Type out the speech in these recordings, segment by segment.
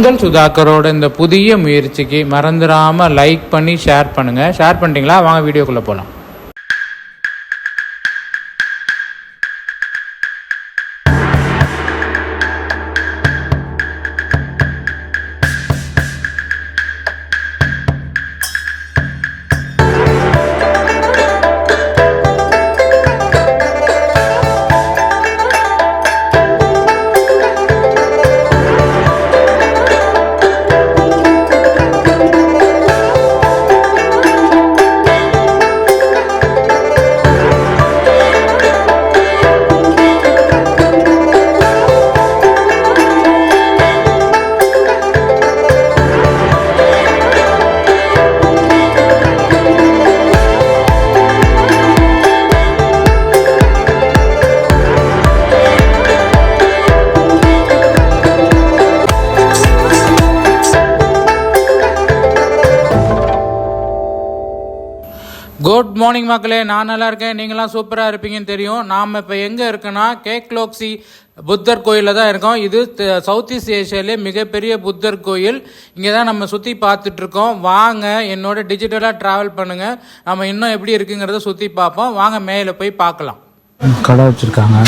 உங்கள் சுதாகரோட இந்த புதிய முயற்சிக்கு மறந்துடாமல் லைக் பண்ணி ஷேர் பண்ணுங்கள் ஷேர் பண்ணிட்டீங்களா? வாங்க வீடியோக்குள்ளே போகலாம் மார்னிங் மக்களே நான் நல்லா இருக்கேன். நீங்களாம் சூப்பராக இருப்பீங்கன்னு தெரியும். நாம் இப்போ எங்கே இருக்கோன்னா கேக்லோக்சி புத்தர் கோயிலில் தான் இருக்கோம். இது சவுத் ஈஸ்ட் ஏஷியாலே மிகப்பெரிய புத்தர் கோயில். இங்கே தான் நம்ம சுற்றி பார்த்துட்டு இருக்கோம். வாங்க என்னோட டிஜிட்டலாக ட்ராவல் பண்ணுங்கள் நம்ம இன்னும் எப்படி இருக்குங்கிறத சுற்றி பார்ப்போம். வாங்க மேலே போய் பார்க்கலாம். கடை வச்சுருக்காங்க.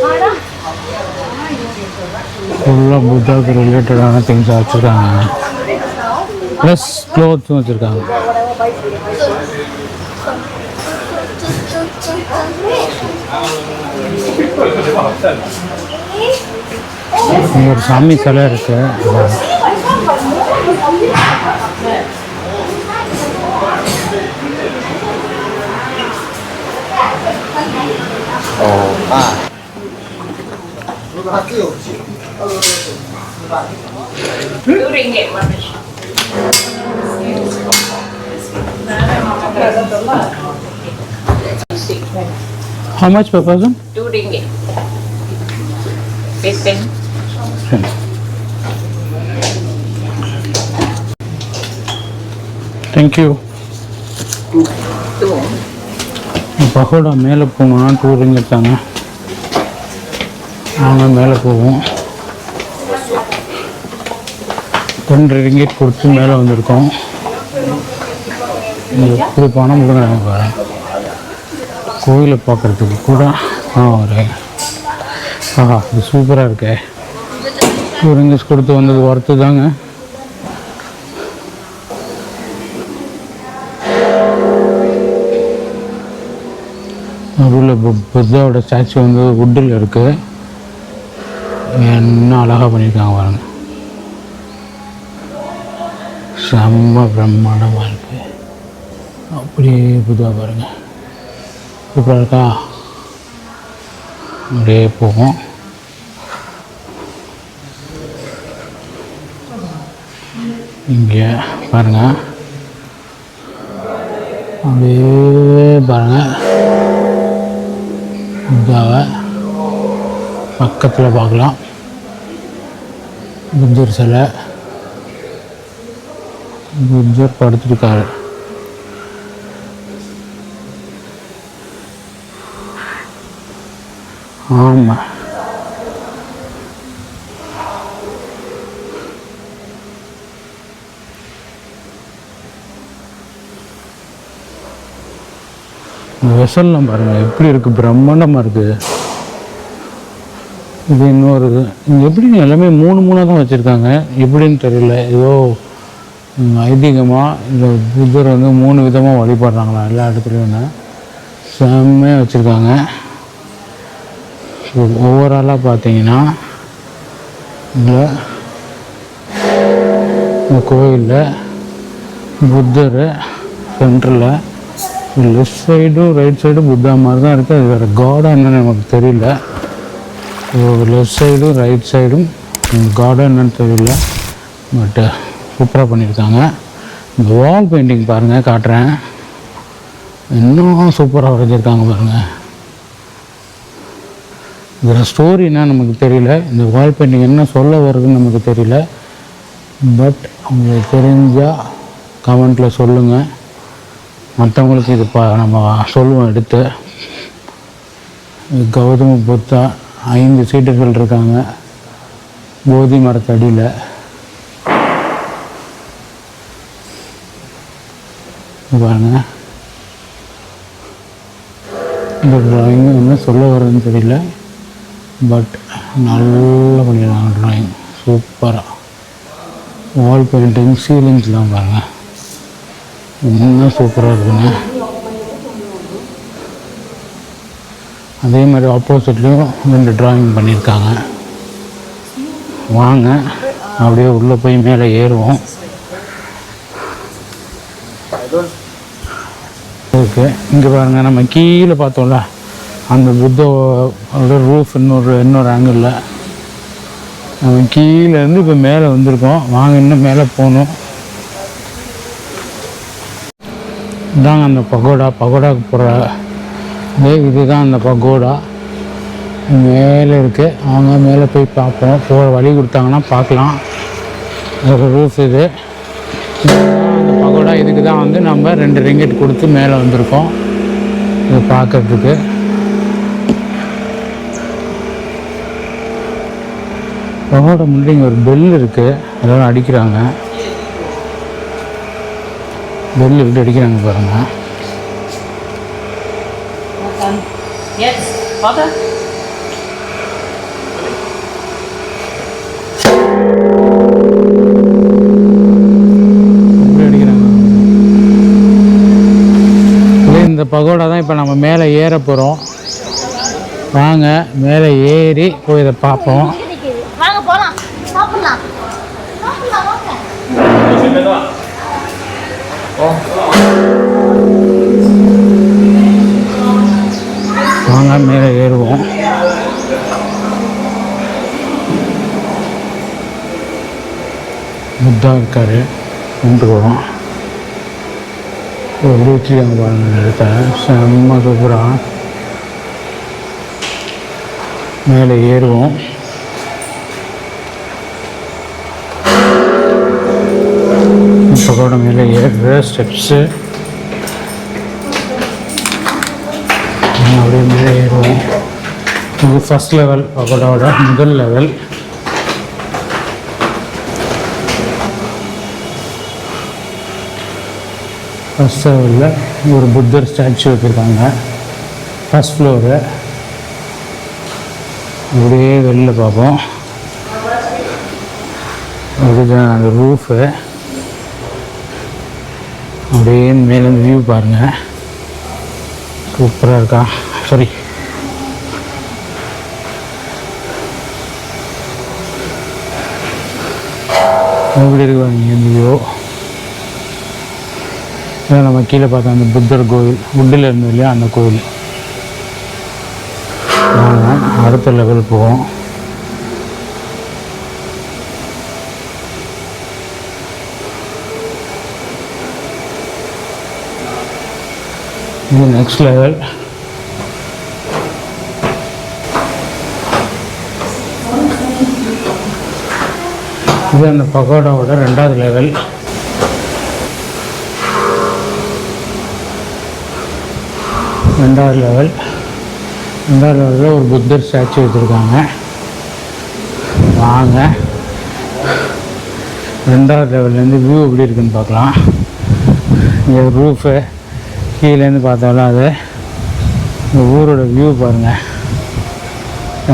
Hey, the ஃபுல்லாக புத்தாவுக்கு ரிலேட்டடான திங்ஸ் வச்சுருக்காங்க. ப்ளஸ் க்ளோத்ஸும் வச்சுருக்காங்க. இங்க ஒரு சாமி சிலை இருக்கு. Oh, Two ringgit, one. How much per person? Two ringgit. Fifteen. Thank you Two. Pagoda மேலே போகணும்னா டூ ரிங்கெட் தாங்க நாங்கள் மேலே போவோம். ரெண்டு ரிங்கெட் கொடுத்து மேலே வந்திருக்கோம். இங்க எப்படி பணம் கொடுக்குறாங்க கோயிலை பார்க்குறதுக்கு கூட ஆ ஒரு ஆஹா இது சூப்பராக இருக்கே. டூ கொடுத்து வந்தது ஒர்த்து தாங்க. நடுவில் புத்தாவோட ஸ்டாச்சு வந்து வுட்டில் இருக்குது என்ன அழகாக பண்ணியிருக்காங்க பாருங்க. செம்ம பிரம்மாண்டமாக இருக்கு. அப்படியே புதுவாக பாருங்க. சூப்பராக இருக்கா? அப்படியே போகும். இங்கே பாருங்க. அப்படியே பாருங்கள் புதுவாக பக்கத்தில் பார்க்கலாம் குஞ்சர் சிலை. குஞ்சர் படுத்துருக்காரு. ஆமாம் வெசல்லாம் பாருங்கள் எப்படி இருக்குது பிரம்மாண்டமாக இருக்குது இது இன்னொரு இது எப்படி எல்லாமே மூணு மூணாக தான் வச்சுருக்காங்க. எப்படின்னு தெரியல. ஏதோ ஐதீகமாக இந்த புத்தர் வந்து மூணு விதமாக வழிபடுறாங்களா எல்லா இடத்துலையும். செம்மையாக வச்சுருக்காங்க. ஸோ ஓவராலாக பார்த்தீங்கன்னா இந்த கோயிலில் புத்தர் சென்டரில் லெஃப்ட் சைடும் ரைட் சைடும் புத்தா மாதிரி தான் இருக்குது அது வேறு காடாக என்னன்னு நமக்கு தெரியல. லெஃப்ட் சைடும் ரைட் சைடும் கார்டன் என்னன்னு தெரியல பட்டு சூப்பராக பண்ணியிருக்காங்க இந்த வால் பெயிண்டிங் பாருங்கள் காட்டுறேன். இன்னும் சூப்பராக வரைஞ்சிருக்காங்க பாருங்கள் இதில் ஸ்டோரி என்ன நமக்கு தெரியல. இந்த வால் பெயிண்டிங் என்ன சொல்ல வருதுன்னு நமக்கு தெரியல. பட் உங்களுக்கு தெரிஞ்சால் கமெண்ட்டில் சொல்லுங்கள் மற்றவங்களுக்கு இது பா நம்ம சொல்லுவோம் எடுத்து. கௌதம புத்தா ஐந்து சீட்டுகள் இருக்காங்க. போதி மரத்தடியில் பாருங்க. இந்த ட்ராயிங் என்ன சொல்ல வரதுன்னு தெரியல. பட் நல்லா பண்ணிடுறாங்க ட்ராயிங் சூப்பராக வால் பெயிண்டிங் சீலிங்ஸ்லாம் பாருங்க. இன்னும் சூப்பராக இருக்குங்க அதே மாதிரி ஆப்போசிட்லேயும் ரெண்டு டிராயிங் பண்ணியிருக்காங்க. வாங்க அப்படியே உள்ளே போய் மேலே ஏறுவோம். ஓகே இங்கே பாருங்க நம்ம கீழே பார்த்தோம்ல அந்த புத்தோட ரூஃப் இன்னொரு இன்னொரு ஆங்கிளில் நம்ம கீழேருந்து இப்போ மேலே வந்திருக்கோம். வாங்க இன்னும் மேலே போகணும். இதாங்க அந்த பகோடா. பகோடாவுக்கு போகிற இதுதான் அந்த பகோடா. மேலே இருக்குது அவங்க மேலே போய் பார்ப்போம். போகிற வழி கொடுத்தாங்கன்னா பார்க்கலாம். ரூஸ் ரூஃப் இது. அந்த பகோடா இதுக்கு தான் வந்து நம்ம ரெண்டு ரிங்கெட் கொடுத்து மேலே வந்திருக்கோம். இது பார்க்கறதுக்கு. பகோடா முன்னாடி இங்கே ஒரு பெல் இருக்குது எல்லாரும் அடிக்கிறாங்க. பெல் விட்டு அடிக்கிறாங்க பாருங்கள் Dann jetzt, warte. இந்த பகோடா தான் இப்போ நம்ம மேலே ஏற போகிறோம் வாங்க மேலே ஏறி போய் இதை பார்ப்போம். வாங்க போலாம். சாப்பிடலாம். சாப்பிடலாம் வாங்க. வாங்க மேலே ஏறுவோம். புத்தா இருக்காரு. கும்பிட்டுக்குவோம் எப்படி வச்சுருக்காங்க பாருங்க இந்த இடத்த செம்ம சூப்பராக மேலே ஏறுவோம். இப்போ கூட மேலே ஏறுற ஸ்டெப்ஸு இது ஃபஸ்ட் லெவல் பகோடாவோட முதல் லெவல் ஃபஸ்ட் லெவலில் ஒரு புத்தர் ஸ்டாச்சு வச்சுருக்காங்க. ஃபஸ்ட் ஃப்ளோரு அப்படியே வெளில பார்ப்போம். அப்படிதான் அந்த ரூஃபு அப்படியே மேலேருந்து வியூ பாருங்கள் சூப்பராக இருக்கா? சாரி எப்படி இருக்கு பாருங்க இந்த வியூ இதான் நம்ம கீழே பார்த்தோம் அந்த புத்தர் கோவில் உட்டில் இருந்தது இல்லையா அந்த கோவில் அடுத்த லெவல் போவோம். இது நெக்ஸ்ட் லெவல் இது அந்த பகோடாவோட ரெண்டாவது லெவல் ரெண்டாவது லெவல் ரெண்டாவது லெவலில் ஒரு புத்தர் ஸ்டாச்சு வச்சுருக்காங்க. வாங்க. ரெண்டாவது லெவல்லேருந்து வியூ எப்படி இருக்குன்னு பார்க்கலாம். இங்கே ரூஃபு கீழேருந்து பார்த்தாலும் அது இந்த ஊரோட வியூ பாருங்கள்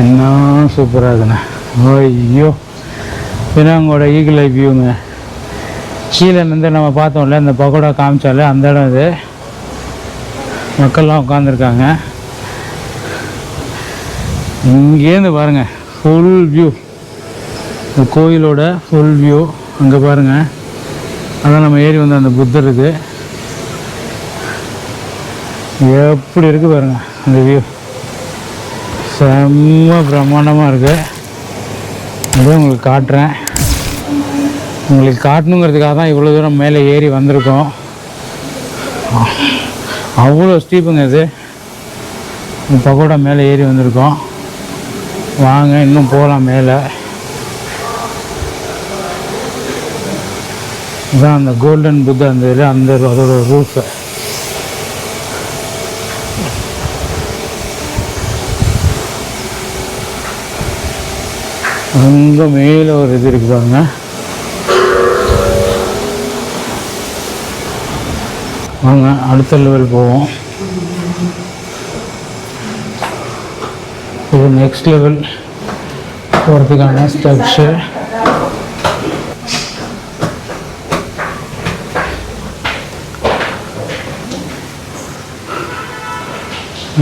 என்ன சூப்பராக இருக்குண்ணே. ஐயோ. பினாங்கோட ஈகிள் ஐ வியூங்க கீழே இருந்து நம்ம பார்த்தோம்ல இந்த பகோடா காமிச்சால அந்த இடம் இது மக்கள்லாம் உட்காந்துருக்காங்க இங்கேருந்து பாருங்கள் ஃபுல் வியூ இந்த கோயிலோட ஃபுல் வியூ அங்கே பாருங்கள் அதான் நம்ம ஏறி வந்த அந்த புத்தர் இது. எப்படி இருக்குது பாருங்க அந்த வியூ செம்ம பிரம்மாண்டமாக இருக்குது அப்படியே உங்களுக்கு காட்டுறேன். உங்களுக்கு காட்டணுங்கிறதுக்காக தான் இவ்வளோ தூரம் மேலே ஏறி வந்திருக்கோம். அவ்வளோ ஸ்டீப்புங்க இது. பகோடா மேலே ஏறி வந்திருக்கோம். வாங்க இன்னும் போகலாம் மேலே. இதுதான் அந்த கோல்டன் புத்தா அந்த இதில் அந்த அதோட ரூஃபு ரொம்ப மேலே ஒரு இது இருக்குதாங்க வாங்க அடுத்த லெவல் போவோம். இது நெக்ஸ்ட் லெவல் போகிறதுக்கான ஸ்டெப்ஸு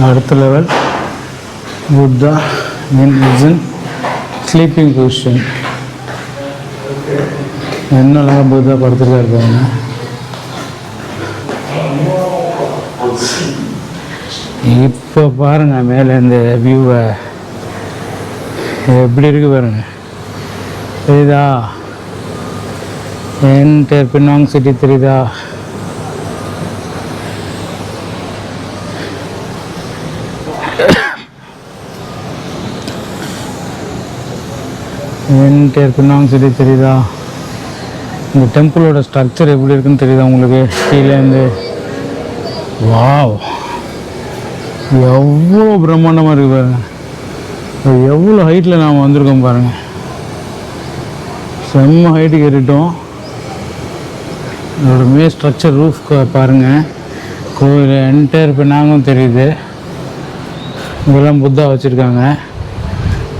அடுத்த level Buddha mean is in sleeping position என்ன அழகாக புத்தா படுத்துருக்காரு இருக்காங்க இப்போ பாருங்க மேலே இந்த வியூவை எப்படி இருக்கு பாருங்க. தெரியுதா? என்டர் பின்னாங் சிட்டி தெரியுதா? என்டர் பின்னாங் சிட்டி தெரியுதா? இந்த டெம்பிளோட ஸ்ட்ரக்சர் எப்படி இருக்குன்னு தெரியுதா உங்களுக்கு? கீழேருந்து வாவ் எவ்வளோ பிரம்மாண்டமாக இருக்கு பாருங்க. எவ்வளோ ஹைட்டில் நாம் வந்திருக்கோம் பாருங்கள் செம்ம ஹைட்டுக்கு ஏறிட்டோம் இதோட மே ஸ்ட்ரக்சர் ரூஃப் பாருங்கள் கோயில் என்டையர் பின்னாங்கும் தெரியுது. இதெல்லாம் புத்தா வச்சுருக்காங்க.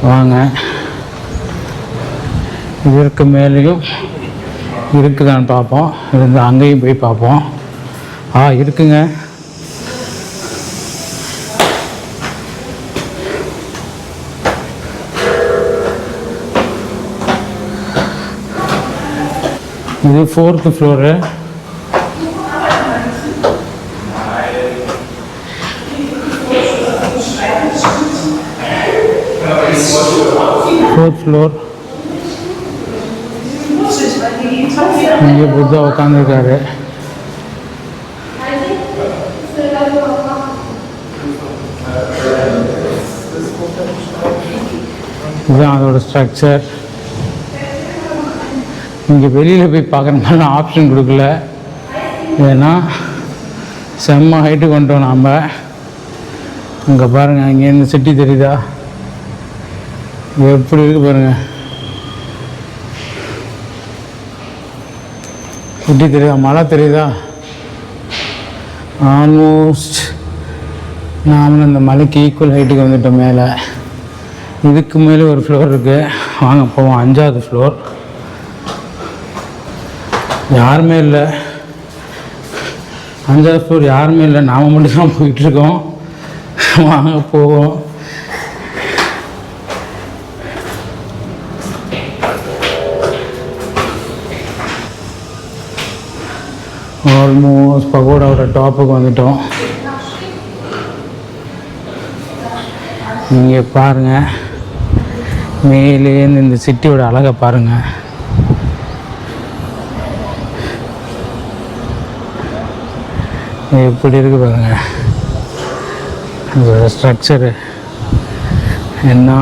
வாங்க. இதற்கு மேலேயும் இருக்குதான்னு பார்ப்போம். இருந்து அங்கேயும் போய் பார்ப்போம். ஆ இருக்குங்க. இது ஃபோர்த்து ஃப்ளோரு ஃபோர்த் ஃப்ளோர் இங்கே புத்தா உட்காந்துருக்காரு இதுதான் அதோட ஸ்ட்ரக்சர் இங்கே வெளியில் போய் பார்க்குற மாதிரி ஆப்ஷன் கொடுக்கல. ஏன்னா செம்ம ஹைட்டு கொண்டோம் நாம். அங்கே பாருங்கள் இங்கேருந்து சிட்டி தெரியுதா? எப்படி இருக்கு பாருங்கள் சிட்டி தெரியுதா? மழை தெரியுதா? ஆல்மோஸ்ட் நாமளும் இந்த மலைக்கு ஈக்குவல் ஹைட்டுக்கு வந்துட்டோம் மேலே. இதுக்கு மேலே ஒரு ஃப்ளோர் இருக்குது வாங்க போவோம். அஞ்சாவது ஃப்ளோர் யாருமே இல்லை. அஞ்சாவது ஃப்ளோர் யாருமே இல்லை. நாம் மட்டும் தான் போயிட்டுருக்கோம். வாங்க போவோம். ஆல்மோஸ்ட் பகோடாவோட டாப்புக்கு வந்துட்டோம். நீங்கள் பாருங்கள் மேலேருந்து இந்த சிட்டியோட அழகை பாருங்கள் எப்படி இருக்கு பாருங்க. அதோட ஸ்ட்ரக்சரு என்ன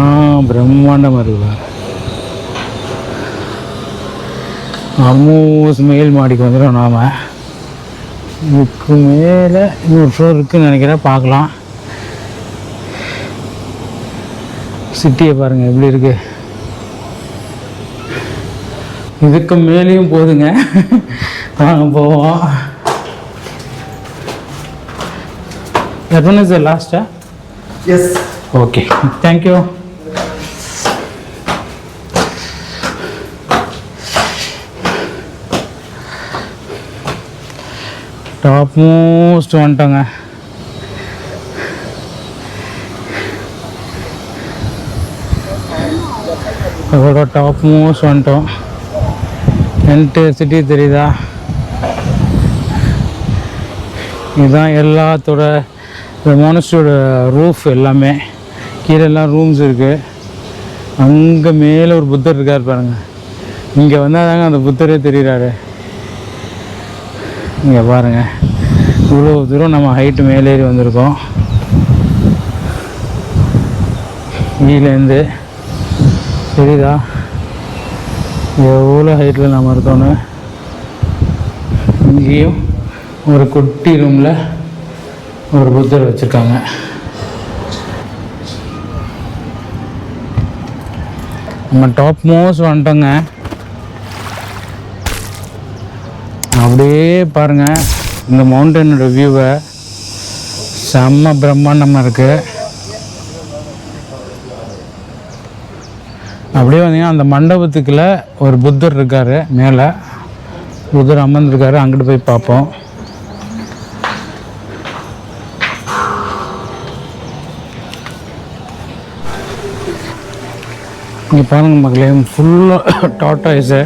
பிரம்மாண்டமாக இருக்கு பாருங்க. ஆல்மோஸ்ட் மேல் மாடிக்கு வந்துடும் நாம். இதுக்கு மேலே இன்னொரு ஃப்ளோர் இருக்குன்னு நினைக்கிறேன். பார்க்கலாம். சிட்டியை பாருங்கள் எப்படி இருக்கு. இதுக்கு மேலேயும் போதுங்க. நாங்கள் போவோம். That one is the last, huh? Yes. Okay, thank you. Top most வந்துட்டோங்க அதோட டாப் மோஸ்ட் வந்துட்டோம் என்ட்டு சிட்டி தெரியுதா இதுதான் எல்லாத்தோட இந்த மோனஸ்டரோட ரூஃப் எல்லாமே கீழே எல்லாம் ரூம்ஸ் இருக்குது அங்கே மேலே ஒரு புத்தர் இருக்கார் பாருங்க. இங்கே வந்தால் தாங்க அந்த புத்தரே தெரிகிறாரு இங்கே பாருங்கள் இவ்வளோ தூரம் நம்ம ஹைட்டு மேலேறி வந்திருக்கோம். கீழேருந்து தெரியுதா? எவ்வளோ ஹைட்டில் நம்ம இருக்கோன்னு இங்கேயும் ஒரு குட்டி ரூமில் ஒரு புத்தர் வச்சுருக்காங்க. நம்ம டாப் மோஸ்ட் வந்துட்டோங்க. அப்படியே பாருங்க இந்த மவுண்டனோட வியூவை செம்ம பிரம்மாண்டமாக இருக்குது அப்படியே வந்தீங்கன்னா அந்த மண்டபத்துக்குள்ளே ஒரு புத்தர் இருக்கார் மேலே. புத்தர் அமர்ந்துருக்காரு அங்கிட்டு போய் பார்ப்போம். இங்கே பாருங்க மக்களே ஃபுல்லாக டாட்டாய்ஸு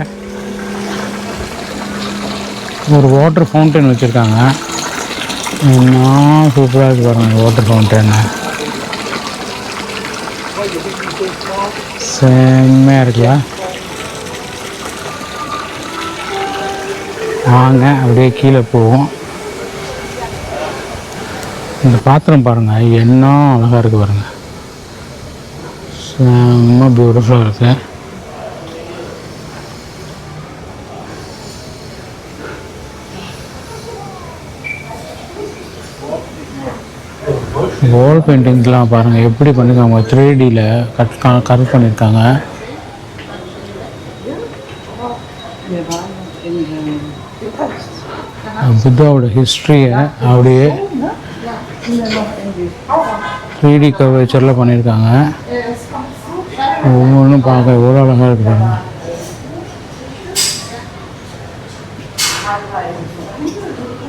ஒரு வாட்டர் ஃபவுண்டைன் வச்சுருக்காங்க. என்ன சூப்பராக இருக்கு பாருங்க வாட்டர் ஃபவுண்டைனு செம்மையாக இருக்குல்ல? வாங்க அப்படியே கீழே போவோம். இந்த பாத்திரம் பாருங்கள் என்ன அழகாக இருக்கு பாருங்கள் செம்ம பியூட்டிஃபுல்லாக இருக்கு. வால் பெயிண்டிங்ஸ்லாம் பாருங்கள் எப்படி பண்ணிருக்காங்க த்ரீ டியில் கட் கரெக்ட் பண்ணியிருக்காங்க புத்தாவோட ஹிஸ்ட்ரியை அப்படியே த்ரீ டி கவர்ச்சரில் பண்ணியிருக்காங்க ஒவ்வொன்றும் பார்க்க எவ்வளோ அழகாக இருக்கு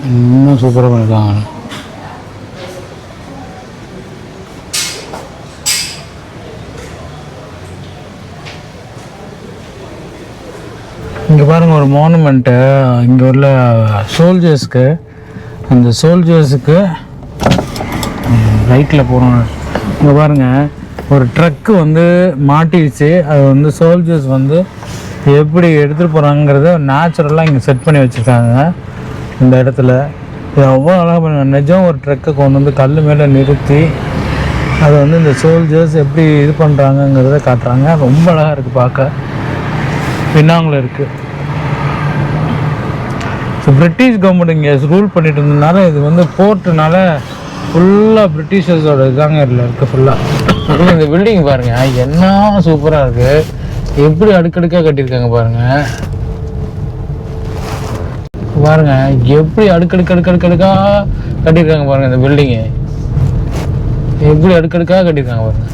இன்னும் சூப்பராக பண்ணியிருக்காங்க இங்கே பாருங்கள் ஒரு மானுமெண்ட்டு இங்கே உள்ள சோல்ஜர்ஸ்க்கு அந்த சோல்ஜர்ஸுக்கு ரைட்டில் போகிறோம் இங்கே பாருங்கள் ஒரு ட்ரக்கு வந்து மாட்டிடுச்சு அது வந்து சோல்ஜர்ஸ் வந்து எப்படி எடுத்துகிட்டு போகிறாங்கிறத நேச்சுரலாக இங்கே செட் பண்ணி வச்சுருக்காங்க. இந்த இடத்துல. இது அவ்வளோ அழகாக பண்ண நிஜம் ஒரு ட்ரக்கை கொண்டு வந்து கல் மேலே நிறுத்தி அதை வந்து இந்த சோல்ஜர்ஸ் எப்படி இது பண்ணுறாங்கங்கிறத காட்டுறாங்க. ரொம்ப அழகாக இருக்குது பார்க்க. பின்னாங்குள்ள இருக்குது ஸோ பிரிட்டிஷ் கவர்மெண்ட் இங்கே ரூல் பண்ணிட்டு இருந்ததுனால இது வந்து போர்ட்டுனால ஃபுல்லாக பிரிட்டிஷர்ஸோட இதாங்க இதில் இருக்குது ஃபுல்லாக இந்த பில்டிங் பாருங்க. என்ன சூப்பராக இருக்கு. எப்படி அடுக்கடுக்கா கட்டியிருக்காங்க பாருங்க. பாருங்க எப்படி அடுக்கடுக்கு அடுக்கடுக்கடுக்கா கட்டியிருக்காங்க பாருங்க இந்த பில்டிங்கு எப்படி அடுக்கடுக்கா கட்டியிருக்காங்க பாருங்க.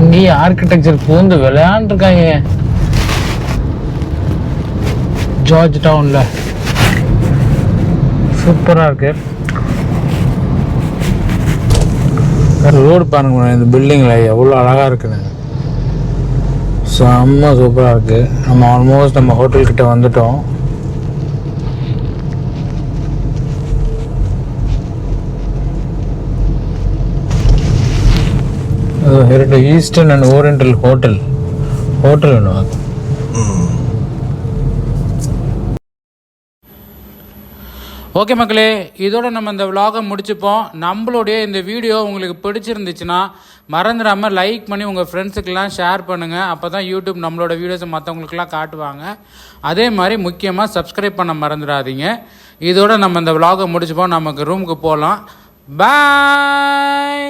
இங்கேயே ஆர்கிடெக்சர் பூந்து விளையாண்டுருக்காங்க. ஜார்ஜ் டவுனில். சூப்பராக இருக்கு. ரோடு பாருங்க இந்த பில்டிங்கில் எவ்வளோ அழகாக இருக்குன்னு. செம்ம சூப்பராக இருக்குது நம்ம ஆல்மோஸ்ட் நம்ம ஹோட்டல்கிட்ட வந்துட்டோம். Heritage eastern and oriental hotel. Hotel ஒன்று ஓகே மக்களே இதோட நம்ம இந்த விலாகை முடிச்சுப்போம். நம்மளுடைய இந்த வீடியோ உங்களுக்கு பிடிச்சிருந்துச்சுன்னா மறந்துடாமல் லைக் பண்ணி உங்கள் ஃப்ரெண்ட்ஸுக்கெல்லாம் ஷேர் பண்ணுங்கள் அப்போ தான் யூடியூப் நம்மளோட வீடியோஸை மற்றவங்களுக்குலாம் காட்டுவாங்க. அதே மாதிரி முக்கியமாக சப்ஸ்கிரைப் பண்ண மறந்துடாதீங்க. இதோட நம்ம இந்த விலாகை முடிச்சுப்போம். நமக்கு ரூமுக்கு போகலாம் பாய்